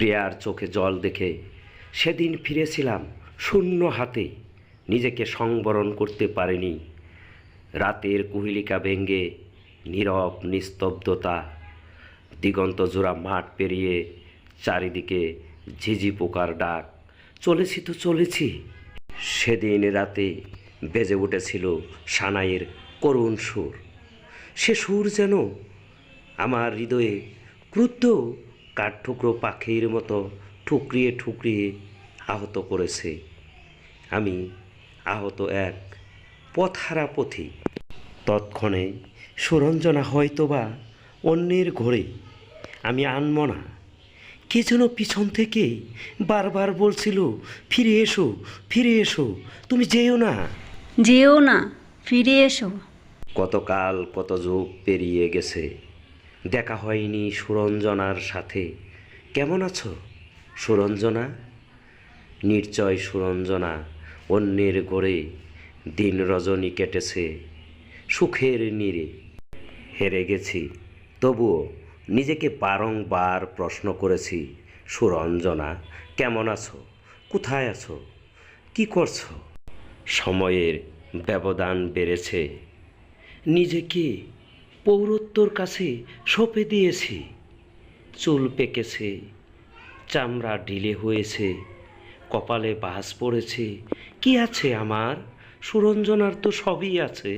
প্রিয়ার চোখে জল দেখে সেদিন ফিরেছিলাম শূন্য হাতে। নিজেকে সংবরণ করতে পারিনি। রাতের কুহিলিকা ভেঙ্গে নীরব নিস্তব্ধতা, দিগন্ত জোড়া মাঠ পেরিয়ে চারিদিকে ঝিঝি পোকার ডাক, চলেছি তো চলেছি। সেদিন রাতে বেজে উঠেছিল সানাইয়ের করুণ সুর। সে সুর যেন আমার হৃদয়ে ক্রুদ্ধ কাঠঠুকরো পাখির মতো ঠুকরিয়ে ঠুকরিয়ে আহত করেছে। আমি আহত এক পথহারা পথি। তৎক্ষণে সুরঞ্জনা হয়তোবা অন্যের ঘরে। আমি আনব না কে যেন পিছন থেকে বারবার বলছিল ফিরে এসো ফিরে এসো তুমি যেও না। যেও না ফিরে এসো। কতকাল কত যুগ পেরিয়ে গেছে। দেখা হয়নি সুরঞ্জনার সাথে। কেমন আছো, সুরঞ্জনা? নিশ্চয় সুরঞ্জনা, অন্যের গড়ে দিন রজনী কেটেছে সুখের নীরে। হেরে গেছি, তবুও নিজেকে বারংবার প্রশ্ন করেছি, সুরঞ্জনা, কেমন আছো, কোথায় আছো, কি করছ? সময়ের ব্যবধান বেড়েছে নিজেকে পৌরত্বর কাছে সঁপে দিয়েছি। চুল পেকেছে, চামড়া ঢিলে হয়েছে, কপালে বাস পড়েছে। কি আছে আমার? সুরঞ্জনার তো সবই আছে।